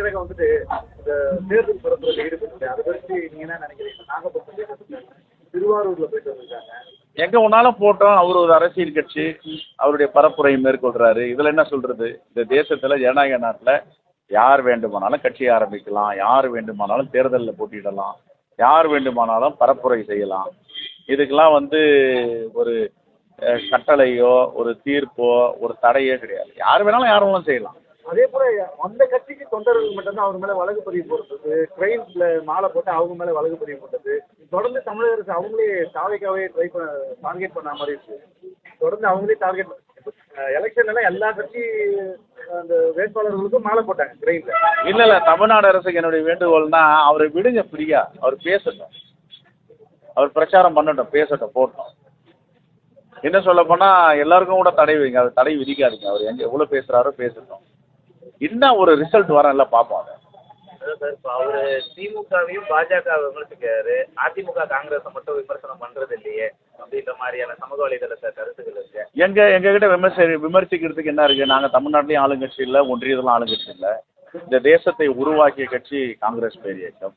கழகம் வந்துட்டு இந்த தேர்தல் பரப்புரையில் ஈடுபட்டு அதை பற்றி நீங்க என்ன நினைக்கிறீங்க? நாகப்பட்டினம் திருவாரூர்ல போயிட்டு வந்திருக்காங்க. எங்க ஒன்னாலும் போட்டோம் அவர் ஒரு அரசியல் கட்சி அவருடைய பரப்புரை மேற்கொள்றாரு. இதுல என்ன சொல்றது? இந்த தேசத்துல ஜனநாயக நாட்டுல யார் வேண்டுமானாலும் கட்சி ஆரம்பிக்கலாம். யார் வேண்டுமானாலும் தேர்தலில் போட்டியிடலாம். யார் வேண்டுமானாலும் பரப்புரை செய்யலாம். இதுக்கெல்லாம் வந்து ஒரு கட்டளையோ ஒரு தீர்ப்போ ஒரு தடையோ கிடையாது. யார் வேணாலும் யார் வேணாலும் செய்யலாம். அதே போல அந்த கட்சிக்கு தொண்டர்கள் மட்டும்தான் அவர் மேல வழக்கு பதிவு போடுறது கிரைம்ஸ்ல மாலை போட்டு அவங்க மேல வழக்கு பதிவு போட்டது தொடர்ந்து தமிழக அரசு அவங்களே தாவைக்காவே ட்ரை பண்ண டார்கெட் பண்ண மாதிரி இருக்கு. தொடர்ந்து அவங்களே டார்கெட் எலெக்ஷன்ல எல்லா கட்சி அந்த வேட்பாளர்களுக்கும் மாலை போட்டாங்க கிரைம்ல இல்ல இல்ல தமிழ்நாடு அரசுக்கு என்னுடைய வேண்டுகோள்னா அவரை விடுங்க ஃப்ரீயா. அவர் பேசட்டும். அவர் பிரச்சாரம் பண்ணட்டும் பேசட்டும் போட்டோம். என்ன சொல்ல போனா எல்லாருக்கும் கூட தடை வைங்க. அது தடை விதிக்காதீங்க. அவர் எங்க எவ்வளவு பேசுறாரோ பேசட்டும். என்ன ஒரு ரிசல்ட் வரல பார்ப்போம் அதை. சார் இப்போ அவரு திமுகவையும் பாஜக விமர்சிக்கிறாரு. அதிமுக காங்கிரஸை மட்டும் விமர்சனம் பண்றது இல்லையே அப்படின்ற மாதிரியான சமூக வலைதள கருத்துக்கள் இருக்கு. எங்க எங்க கிட்ட விமர்சி விமர்சிக்கிறதுக்கு என்ன இருக்கு? நாங்க தமிழ்நாட்டிலையும் ஆளுங்கட்சி இல்ல ஒன்றியத்திலும் ஆளுங்கட்சி இல்ல. இந்த தேசத்தை உருவாக்கிய கட்சி காங்கிரஸ் பேர் இயக்கம்